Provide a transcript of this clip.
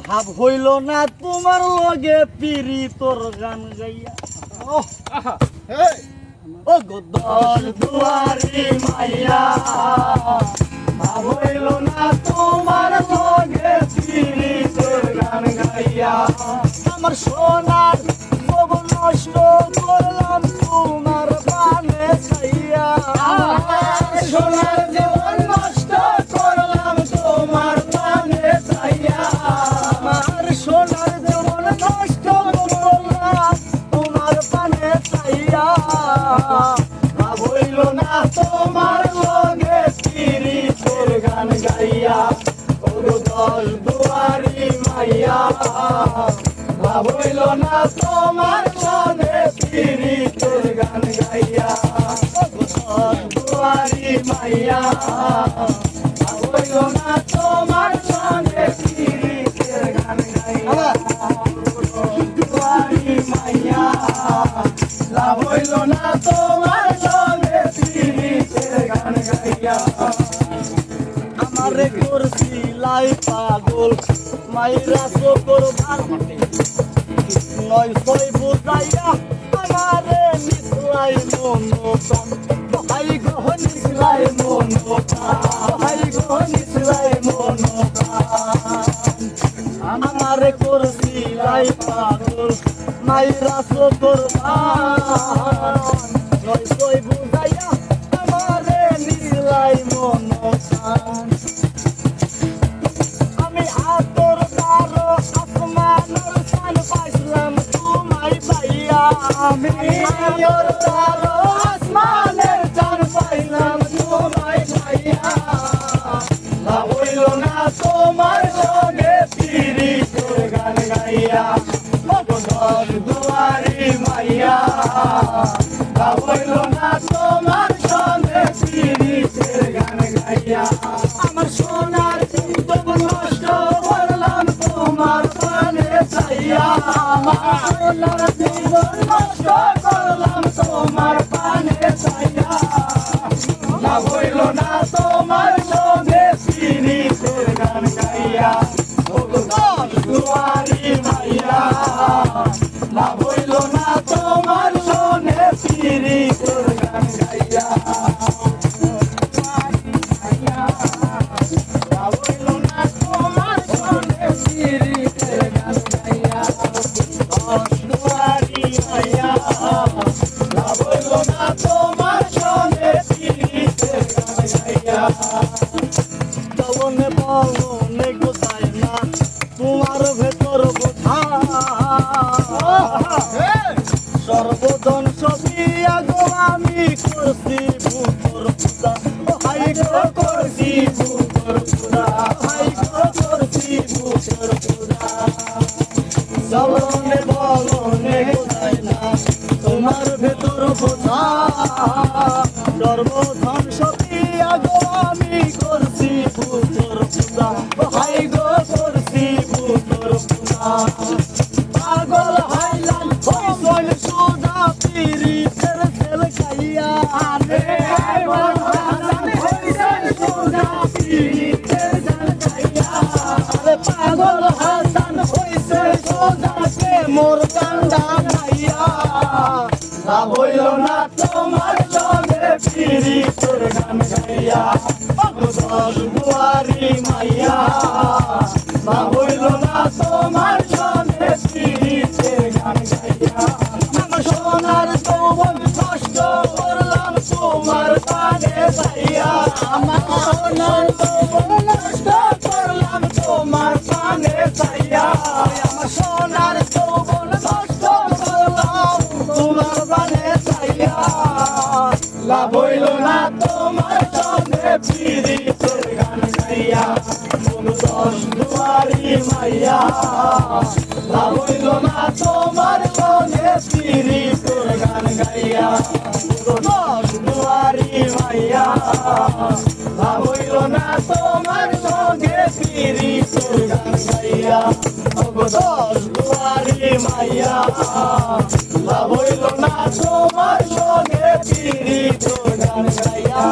ভাব হইল না তোমার লগে পিরি তোর গান গাইয়া। ও গদর দুয়ারি মাইয়া ভাব হইল না তোমার লগে পিরি তোর গান গাইয়া। আমার সোনার সব নষ্ট করলাম তোমার গানে ভাবইল না তোমার লগে তিরি তোর গান গাইয়া। দুয়ারি মাইয়া ভাবইল না তোমার লগে তিরি গান গাইয়া। দুয়ারি মাইয়া লাভ হইল না তোমার সঙ্গে পীড়িতের গান গাইয়া। আমারে করছি লাই পাগল মাইরা চোখর ভার নয় ছয় বুঝাইয়া, আমারে নিসলাই মন ভাই গহ নিসলাই মন ভাই গহ নিসলাই মন আমারে করছি লাই পাগল, মাইরা চোখর দুয়ারি মাইয়া। না তোমার তোমার তোমার ভেতর বোঝা সর্বদন সবিয়া গো আমি করছি ভূতর পূজা হাই করছি ভূতর পূজা হাই করছি ভূতর পূজা চলনে বলনে গোসাই না তোমার ভেতর বোঝা সর্বধন সবিয়া কে মোর কান্দা খাইয়া লাভ হইল না তোমার সঙ্গে পিরি তোর গান গাইয়া। মাইয়া। লাভ না তোমার সঙ্গে পিরি তোর গান গাইয়া। সোনার যৌবন নষ্ট করলাম তোমার কানে যাইয়া আমার সোনার যৌবন তোমার কানে যাইয়া লাভ হইল না তোমার সঙ্গে পিরি তোর গান গাইয়া বন্ধু দশ দুয়ারি মাইয়া, লাভ হইল না তোমার সঙ্গে পিরি তোর গান গাইয়া বন্ধু দশ দুয়ারি মাইয়া, লাভ হইল না তোমার সাইয়া অগদল দুয়ারি মাইয়া। লাভইল না তোমার সঙ্গে পিড়িত গান গাইয়া।